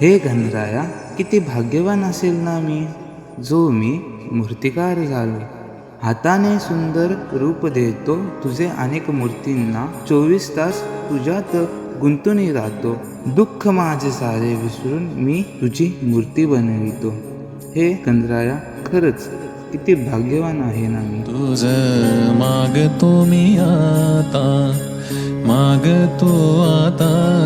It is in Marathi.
हे गणराया किती भाग्यवान असेल ना मी? जो मी मूर्तिकार झालो. हाताने सुंदर रूप देतो तुझे अनेक मूर्तींना. चोवीस तास तुझ्यात गुंतून राहतो. दुःख माझे सारे विसरून मी तुझी मूर्ती बनवितो. हे गणराया खरंच किती भाग्यवान आहे ना मी? तुझ मागतो मी आता. मागतो आता.